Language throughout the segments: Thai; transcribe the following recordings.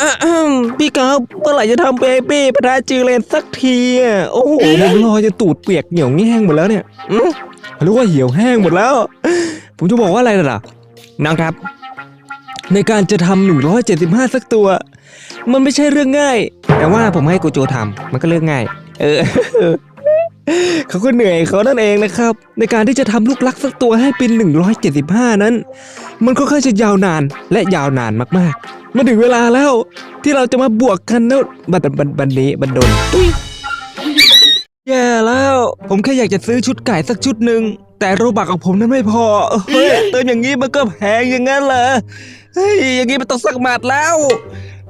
อะอืมพี่ครับเมื่อไหร่จะทำเบบี้พระจือเลนสักทีอะโอ้โหผมรอจะตูดเปียกเหี่ยวแห้งหมดแล้วเนี่ยอืมหรือว่าเหี่ยวแห้งหมดแล้ว ผมจะบอกว่าอะไรล่ะน้องครับ ในการจะทำหนึ่งร้อยเจ็ดสิบห้าสักตัว มันไม่ใช่เรื่องง่าย แต่ว่าผมให้โกโจทำมันก็เรื่องง่าย เออ เขาก็เหนื่อยเขานั่นเองนะครับ ในการที่จะทำลูกลักสักตัวให้เป็น 175 นั้น มันก็ค่อนข้างจะยาวนานและยาวนานมากๆ มาถึงเวลาแล้วที่เราจะมาบวกกันแล้วบัดบัดบัดนี้บัดดนตุ้ยแย่แล้ว ผมแค่อยากจะซื้อชุดไก่สักชุดหนึ่งแต่โรบักของผมนั้นไม่พอเฮ้ยเติมอย่างนี้มันก็แพงอย่างนั้นเหรอเฮ้ยอย่างนี้มันต้องสักหมัดแล้ว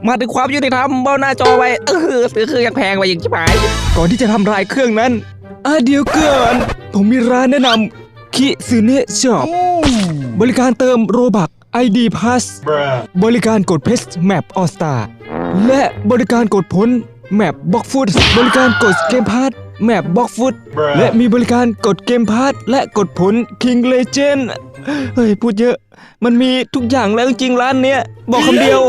มาถึงความยุติธรรมเบ้าหน้าจอไว้เออซื้อเครื่องยังแพงไปอย่างชิบหาย ก่อนที่จะทำลายเครื่องนั้น อะเดี๋ยวก่อนผมมีร้านแนะนำคิซึเนะช็อปบริการเติมโรบัก ID Pass บริการกดเพชแมปออสตาและบริการกดผลแมปบ็อกฟุตบริการกดเกมพาร์แมปบ็อกฟุตและมีบริการกดเกมพาร์และกดผล King Legend เฮ้ย พูดเยอะ มันมีทุกอย่างแล้วจริงๆร้านเนี้ย บอกคำเดียว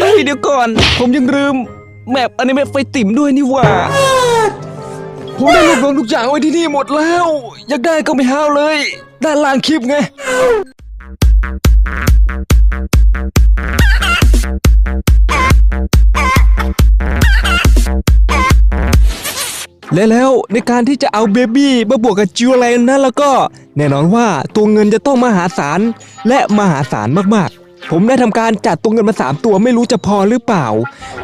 เฮ้ย เดี๋ยวก่อน ผมยังลืม แมปอนิเมะไฟติ่มด้วยนี่หว่า ผมได้รวบรวมทุกอย่างไว้ที่นี่หมดแล้ว อยากได้ก็ไม่ห้าวเลย ด้านล่างคลิปไง และแล้วในการที่จะเอาเบบี้มาบวกกับจิวแลนนั้นแล้วก็แน่นอนว่าตัวเงินจะต้องมหาศาลและมหาศาลมากๆ ผมได้ทำการจัดตัวเงินมา 3 ตัวไม่รู้จะพอหรือเปล่า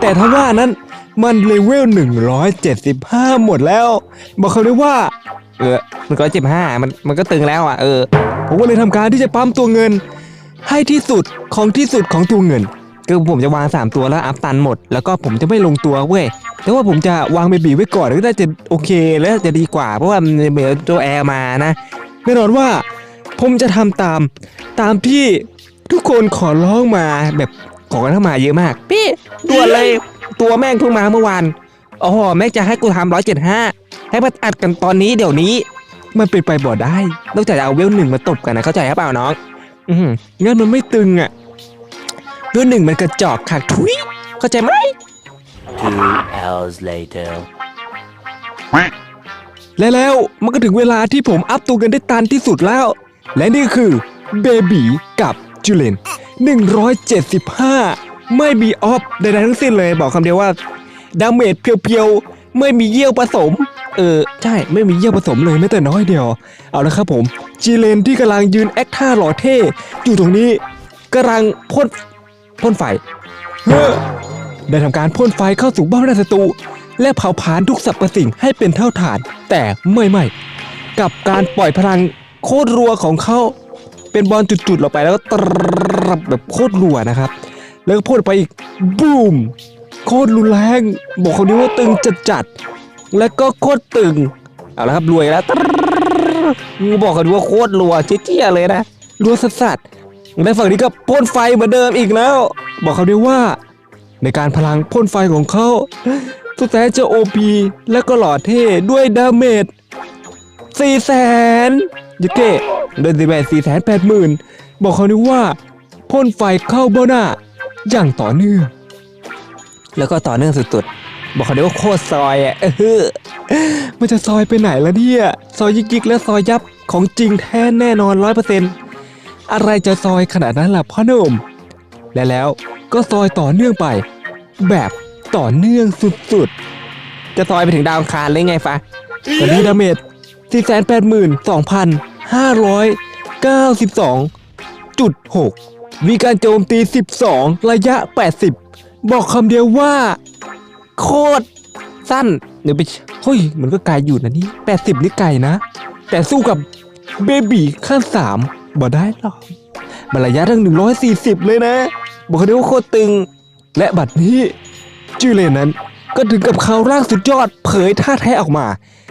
แต่ถ้าว่านั้น มันเลเวล175 หมดแล้ว บอกเขาเลยว่า เออมันก็เจ็บห้ามันมันก็ตึงแล้วอะเออ ผมก็เลยทำการที่จะปั๊มตัวเงิน ให้ที่สุดของที่สุดของตัวเงินคือผมจะวาง 3 ตัวแล้วอัพตันหมด แล้วก็ผมจะไม่ลงตัวเว้ยแต่ว่าผมจะวางเบบีไว้ก่อนก็น่าจะโอเคและจะดีกว่า เพราะว่ามันเหมือนตัวแอร์มานะแน่นอนว่าผมจะทำตามตามที่ทุกคนขอร้องมาแบบขอกันเข้ามาเยอะมาก พี่ตัวเลยตัวแม่งเพิ่งมาเมื่อวานอ๋อแม่งจะให้กูทำร้อยเจ็ดห้าให้มาอัดกันตอนนี้เดี๋ยวนี้ มันเป็นไปบ่ได้นอกจากจะเอาเวลหนึ่งมาตบกันนะเข้าใจครับเปล่าน้อง อืมงั้นมันไม่ตึงอะเวลหนึ่งมันกระจอกขาดทุยเข้าใจไหม Two hours later. และแล้วมันก็ถึงเวลาที่ผมอัพตัวกันได้ตันที่สุดแล้ว และนี่คือเบบีกับจูเลน175 ไม่มีออฟใดๆทั้งสิ้นเลยบอกคำเดียวว่าดาเมจเพียวๆ ไม่มีเยี่ยวผสม เออ ใช่ไม่มีเยี่ยวผสมเลยแม้แต่น้อยเดียว เอาละครับผม จีเลนที่กำลังยืนแอคท่าหล่อเท่ อยู่ตรงนี้กำลังพ่นพ่นไฟเฮ้อได้ทำการพ่นไฟเข้าสู่บ้านราศัตรูและเผาผลาญทุกสรรพสิ่งให้เป็นเท่าฐาน แต่ไม่ไม่กับการปล่อยพลังโคตรรัวของเขาเป็นบอลจุดๆลงไปแล้วก็ตรแบบโคตรรัวนะครับ แล้วก็พ่นไปอีกบูมโคตรรุนแรง บอกคนนี้ว่าตึงจัดจัดแล้วก็โคตรตึงเอาละครับรวยแล้วตรับอกกันว่าโคตรรัวเจี๊ยๆเลยนะรัวสัสๆและฝั่งนี้ก็พ่นไฟเหมือนเดิมอีกแล้ว บอกเขาด้วยว่า ในการพลังพ่นไฟของเขาสุดแสนจะโอพีและก็หล่อเท่ด้วยดาเมจสี่แสนยูเก้โดยดีแมสี่แสนแปดหมื่นบอกเขาด้วยว่าพ่นไฟเข้าเบ้าหน้า อย่างต่อเนื่อง แล้วก็ต่อเนื่องสุดๆ บอกเขาด้วยว่าโคตรซอยอะเออมันจะซอยไปไหนละเนี่ย ซอยยิกๆและซอยยับของจริงแท้แน่นอนร้อยเปอร์เซ็นต์อะไรจะซอยขนาดนั้นล่ะพ่อหนุ่มและแล้วก็ซอยต่อเนื่องไป แบบต่อเนื่องสุดๆ จะซอยไปถึงดาวอังคารเลยไงฟะตอนนี้ดาเมจ482,592.6 มีการโจมตี 12 ระยะ 80 บอกคำเดียวว่า โคตรสั้น เดี๋ยวไปเฮ้ย มันก็ไกลอยู่นะนี่ 80 นี่ไกลนะ แต่สู้กับเบบีขั้น3บ่ได้หรอกมันระยะทั้ง 140 เลยนะ บอกเขาได้ว่าโคตรตึง และบัดนี้จือเลนนั้นก็ถึงกับเขาร่างสุดยอดเผยท่าแท้ออกมา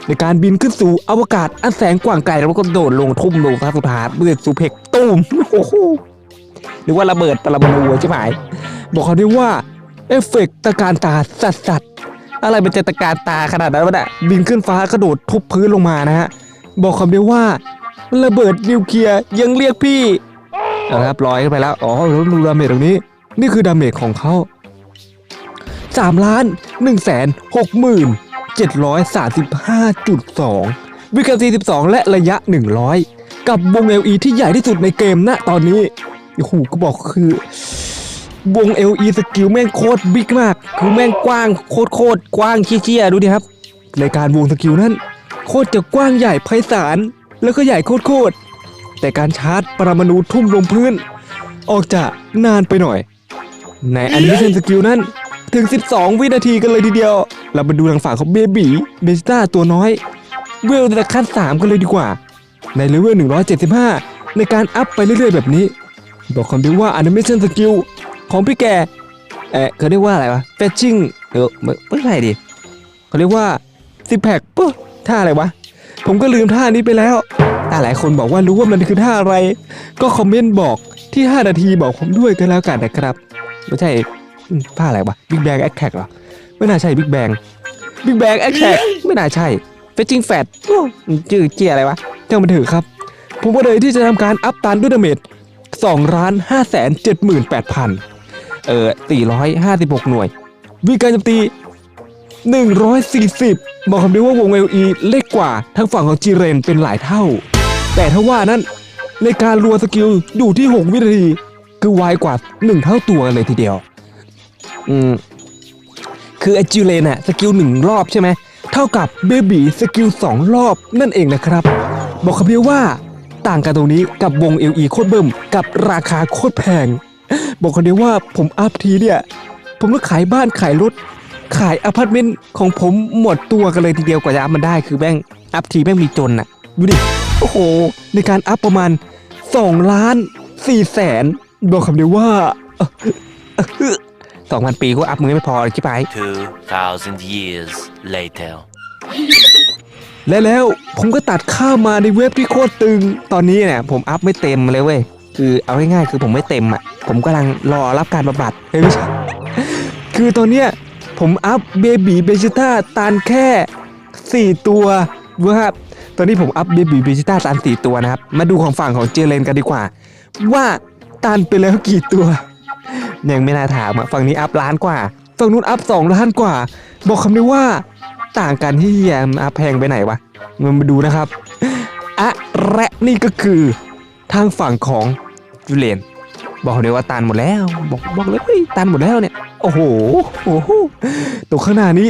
ในการบินขึ้นสู่อวกาศอันแสงกว้างไกลแล้วก็โดดลงทุ่มลงท่าสุดท้ายเบือสูเพกตูมโอ้โห นึกว่าระเบิดปรมาณูใช่ไหมบอกเขาด้วยว่าเอฟเฟกต์ตะการตาสัสสัสอะไรมันจะตะการตาขนาดนั้นวะเนี่ยบินขึ้นฟ้ากระโดดทุบพื้นลงมานะฮะบอกคำเดียวว่าระเบิดนิวเคลียร์ยังเรียกพี่เอาละครับลอยขึ้นไปแล้วอ๋อแล้วดูดาเมจตรงนี้ นี่คือดาเมจของเขา3ล้าน1แสน6หมื่น735.2 วิกาซี12และระยะ 100 กับวง LE ที่ใหญ่ที่สุดในเกมณตอนนี้ โอ้โหก็บอกคือวง LE สกิลแม่งโคตรบิ๊กมาก คือแม่งกว้างโคตรโคตรกว้างเชี่ยๆดูดิครับในการวงสกิลนั้นโคตรจะกว้างใหญ่ไพศาลแล้วก็ใหญ่โคตรโคตรแต่การชาร์จปรมาณูทุ่มลงพื้น ออกจะนานไปหน่อย ในแอนิเมชันสกิลนั้นถึง 12 วินาทีกันเลยทีเดียว เรามาดูทางฝั่งของเบบีเบจิต้าตัวน้อย เวลแต่ขั้น3กันเลยดีกว่า ในเลเวล175 ในการอัพไปเรื่อยๆแบบนี้ บอกคำเดียวว่าแอนิเมชันสกิลของพี่แกเอ๊ะเขาเรียกว่าอะไรวะ fetching เออไม่ไม่ใช่ดิเขาเรียกว่าซิแพคปุ๊ท่าอะไรวะ ผมก็ลืมท่านี้ไปแล้วแต่หลายคนบอกว่ารู้ว่ามันคือท่าอะไร ก็คอมเมนต์บอกที่ 5 นาทีบอกผมด้วยกันแล้วกันนะครับ ไม่ใช่ท่าอะไรวะ Big Bang Attack หรอ ไม่น่าใช่ Big Bang Big Bang Attack ไม่น่าใช่ Fetching Fat โอ้ชื่อเจียอะไรวะเจ้ามันเถอครับ ผมก็เลยที่จะทำการอัพตันด้วยดาเมจ 2ล้าน5แสน78,000 เอ่อ456 หน่วย วิการโจมตี 140 บอกคำเดียวว่าวง LE เล็กกว่าทางฝั่งของจีเรนเป็นหลายเท่า แต่ถ้าว่านั้นในการรัวสกิลอยู่ที่ 6 วินาที คือไวกว่า 1 เท่าตัวเลยทีเดียว อืม คือไอจิเลนอะสกิลหนึ่งรอบใช่ไหม เท่ากับเบบีสกิลสองรอบนั่นเองนะครับ บอกคำเดียวว่า ต่างกันตรงนี้กับวง LE โคตรเบิ่มกับราคาโคตรแพง บอกคนเดียวว่าผมอัพทีเนี่ย ผมต้องขายบ้านขายรถ ขายอพาร์ตเมนต์ของผมหมดตัวกันเลยทีเดียวกว่าจะอัพมันได้คือแม่งอัพทีแม่งมีจนอะดูดิ โอ้โห ในการอัพประมาณ 2 ล้าน4แสนบอกคำเดียวว่าสองพันปีก็อัพมือไม่พอเลยคิดไป2,000 years later. และแล้วผมก็ตัดข้ามมาในเว็บที่โคตรตึง ตอนนี้เนี่ยผมอัพไม่เต็มเลยเว้ย คือเอาง่ายๆคือผมไม่เต็มอะ ผมกำลังรอรับการบำบัดเฮ้ยไม่ใช่คือตอนเนี้ยผมอัพเบบีเบจิต้าตานแค่ 4 ตัวว่าตอนนี้ผมอัพเบบีเบจิต้าตาน4ตัวนะครับ มาดูของฝั่งของเจเลนกันดีกว่า ว่าตานไปแล้วกี่ตัว ยังไม่น่าถามอะฝั่งนี้อัพล้านกว่า ฝั่งนู้นอัพ2ล้านกว่า บอกคำนี้ว่า ต่างกันที่แยมอัพแพงไปไหนวะมันมาดูนะครับอะและนี่ก็คือทางฝั่งของยูเลน บอกเลยว่าตันหมดแล้ว บอกบอกเลยตันหมดแล้วเนี่ย โอ้โหโอ้โหตัวข้างหน้านี้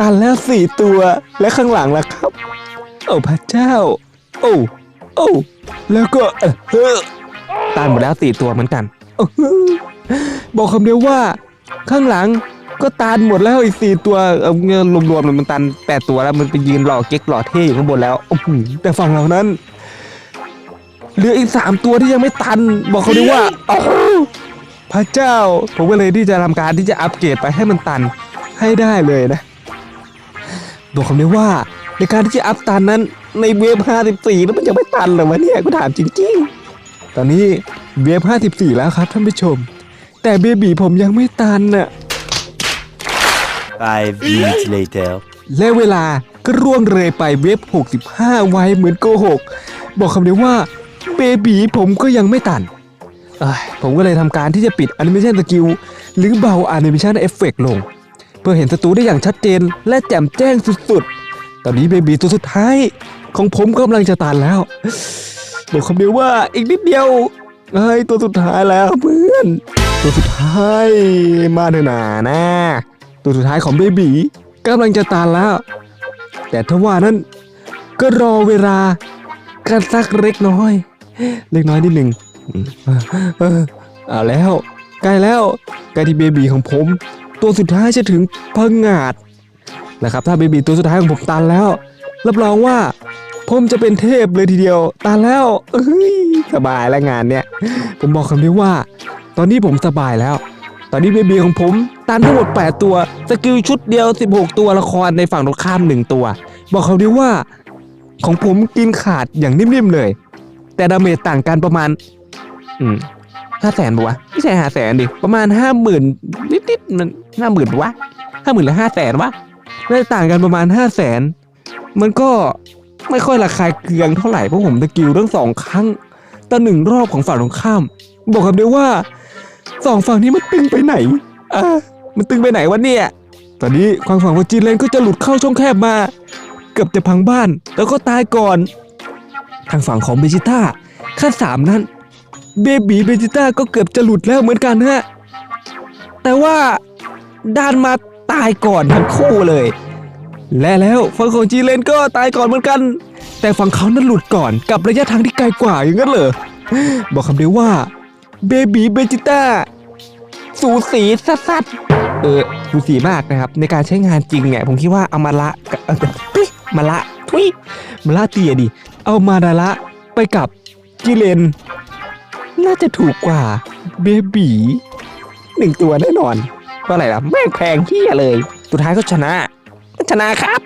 ตันแล้วสี่ตัวและข้างหลังล่ะครับ โอ้พระเจ้า โอ้โอ้แล้วก็เออตันหมดแล้วสี่ตัวเหมือนกันบอกคำเดียวว่า ข้างหลัง ก็ตันหมดแล้วอีกสี่ตัวเอาเงินรวมๆมันตันแปดตัวแล้วมันไปยืนหล่อเก๊กหล่อเท่อยู่ข้างบนแล้วโอ้โหแต่ฝั่งเรานั้นเหลืออีกสามตัวที่ยังไม่ตัน บอกเขาด้วยว่าอ้พระเจ้า ผมก็เลยที่จะทำการที่จะอัปเกรดไปให้มันตันให้ได้เลยนะบอกคำนี้ว่าในการที่จะอัพตันนั้นในเวฟ54 แล้วมันยังไม่ตันเหรอวะเนี่ยกูถามจริงๆ ตอนนี้เวฟ54 แล้วครับท่านผู้ชม แต่เบบีผมยังไม่ตันน่ะ Five minutes later. และเวลาก็ร่วงเลยไปเว็บ 65 ไว้เหมือนโกหก บอกคำเดียวว่าเบบีผมก็ยังไม่ตันเอ้ยผมก็เลยทำการที่จะปิดแอนิเมชันสกิลหรือเบาแอนิเมชันเอฟเฟกลง เพื่อเห็นศัตรูได้อย่างชัดเจน และแจ่มแจ้งสุดๆ ตอนนี้เบบีตัวสุดท้าย ของผมกำลังจะตันแล้ว บอกคำเดียวว่าอีกนิดเดียวเฮ้ยตัวสุดท้ายแล้วเพื่อน ตัวสุดท้ายมาเถอะนานะ ตัวสุดท้ายของเบบีกำลังจะตานแล้ว แต่ถ้าว่านั้น ก็รอเวลากันสักเล็กน้อย เล็กน้อยนิดหนึ่งอืมเอาแล้วใกล้แล้วใกล้ที่เบบีของผม ตัวสุดท้ายจะถึงพังงาดนะครับ ถ้าเบบีตัวสุดท้ายของผมตันแล้ว รับรองว่า ผมจะเป็นเทพเลยทีเดียวตันแล้วสบายแล้วงานเนี้ยผมบอกคำนี้ว่า ตอนนี้ผมสบายแล้ว ตอนนี้เบบีของผมตันทั้งหมด 8 ตัว สกิลชุดเดียว 16 ตัวละครในฝั่งตรงข้าม 1 ตัว บอกเขาดีว่า ของผมกินขาดอย่างนิ่มๆเลย แต่ดาเมจต่างกันประมาณ อืมห้าแสนปะวะไม่ใช่ห้าแสนดิ ประมาณห้าหมื่นนิดๆมันห้าหมื่นปะวะห้าหมื่นหรือห้าแสนวะน่าจะต่างกันประมาณห้าแสนมันก็ไม่ค่อยราคาเคืองเท่าไหร่เพราะผมสกิลทั้งสองครั้งต่อหนึ่งรอบของฝั่งตรงข้าม บอกคำเดียวว่า สองฝั่งนี้มันตึงไปไหนอะมันตึงไปไหนวะเนี่ย ตอนนี้ความฝั่งของจีนเลนก็จะหลุดเข้าช่องแคบมา เกือบจะพังบ้าน แล้วก็ตายก่อน ทางฝั่งของเบจิต้าขั้นสามนั้น เบบีเบจิต้าก็เกือบจะหลุดแล้วเหมือนกันฮะ แต่ว่าด้านมาตายก่อนทั้งคู่เลย และแล้วฝั่งของจีเลนก็ตายก่อนเหมือนกัน แต่ฝั่งเขานั้นหลุดก่อนกับระยะทางที่ไกลกว่าอย่างนั้นเหรอ บอกคำเดียวว่าเบบีเบจิต้า สูสีสัสสัสๆเออสูสีมากนะครับ ในการใช้งานจริงเนี่ยผมคิดว่าเอามาละมาละทุยมาละเตียดิเอามาละไปกับกิเลน น่าจะถูกกว่าเบบีหนึ่งตัวแน่นอนเพราะอะไรล่ะแม่งแพงเที่ยเลยสุดท้ายก็ชนะชนะครับ